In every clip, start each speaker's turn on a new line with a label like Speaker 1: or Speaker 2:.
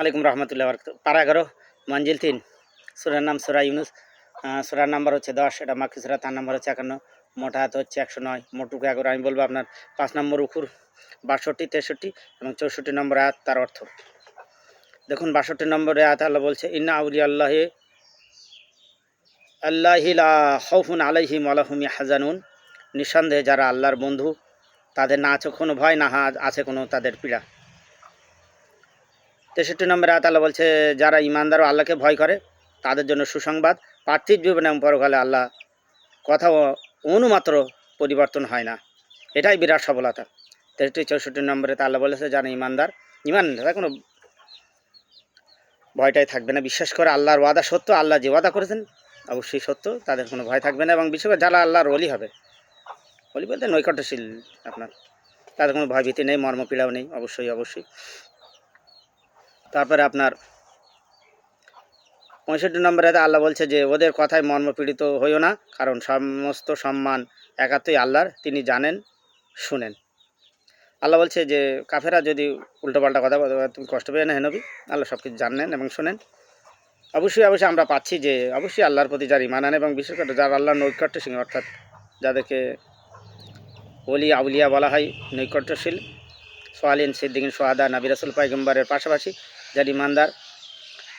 Speaker 1: আলাইকুম রহমতুল্লাহ বরকত পারা এগারো মঞ্জিল তিন, সুরার নাম সুরা ইউনুস। সুরার নাম্বার হচ্ছে দশ, এটা মাকি সুরা, তার নাম্বার হচ্ছে একান্ন, মোটা হাত হচ্ছে একশো নয়। মোটুকে এগারো, আমি বলব আপনার পাঁচ নম্বর উকুর বাষট্টি, তেষট্টি এবং চৌষট্টি নম্বর আয়াত তার অর্থ। দেখুন, বাষট্টি নম্বরে আয়াত আল্লাহ বলছে, ইন্না আউলি আল্লাহে আল্লাহিলা হৌফুন আলাইহিম আলাহুম হাজানুন নিঃসন্দেহে যারা আল্লাহর বন্ধু, তাদের না আছে কোনো ভয়, না আছে কোনো তাদের পীড়া। তেষট্টি নম্বরে আতাল্লাহ বলছে, যারা ইমানদার ও আল্লাহকে ভয় করে, তাদের জন্য সুসংবাদ। পার্থিব জীবনে এবং পরকালে আল্লাহ কথা অনুমাত্র পরিবর্তন হয় না। এটাই বিরাট সফলতা। তেষট্টি, চৌষট্টি নম্বরে আল্লাহ বলেছে, যারা ইমানদার, ইমান কোনো ভয়টাই থাকবে না। বিশ্বাস করে আল্লাহর ওয়াদা সত্য, আল্লাহ যে ওয়াদা করেছেন, অবশ্যই সত্য, তাদের কোনো ভয় থাকবে না এবং বিশেষ করে যারা আল্লাহর অলি হবে অলি বলতে নৈকট্যশীল আপনার, তাদের কোনো ভয়ভীতি নেই, মর্মপীড়াও নেই, অবশ্যই অবশ্যই। তারপরে আপনার পঁয়ষট্টি নম্বরে আল্লাহ বলছে যে, ওদের কথায় মর্মপীড়িত হইও না, কারণ সমস্ত সম্মান একাত্তই আল্লাহর, তিনি জানেন, শুনেন। আল্লাহ বলছে যে কাফেরা যদি উল্টোপাল্টা কথা তুমি কষ্ট পেয়ে না হেনবি আল্লাহ সব কিছু জানেন এবং শোনেন। অবশ্যই অবশ্যই আমরা পাচ্ছি যে, অবশ্যই আল্লাহর প্রতি যার ইমান আনে এবং বিশেষ করে যার আল্লাহর নৈকট্যশীল অর্থাৎ যাদেরকে অলি আউলিয়া বলা হয় নৈকট্যশীল, সোয়ালিন, সিদ্দিকিন, সোহাদা, নাবি রাসুল পাইগম্বরের পাশাপাশি যার ইমানদার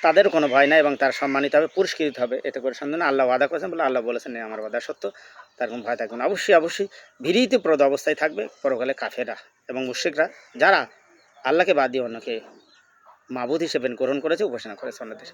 Speaker 1: তাদের কোনো ভয় নাই এবং তার সম্মানিত হবে পুরস্কৃত হবে এতে করে সন্ধান আল্লাহ আদা করেছেন বলে আল্লাহ বলেছেন "নেই, আমার বাদা সত্য তার কোনো ভয় থাকবে না। অবশ্যই অবশ্যই ভীতিপ্রদ অবস্থায় থাকবে পরকালে কাফেরা এবং মুশ্রিকরা যারা আল্লাহকে বাদ দিয়ে অন্যকে মাবুদ হিসেবে গ্রহণ করেছে উপাসনা করেছে অন্যদের।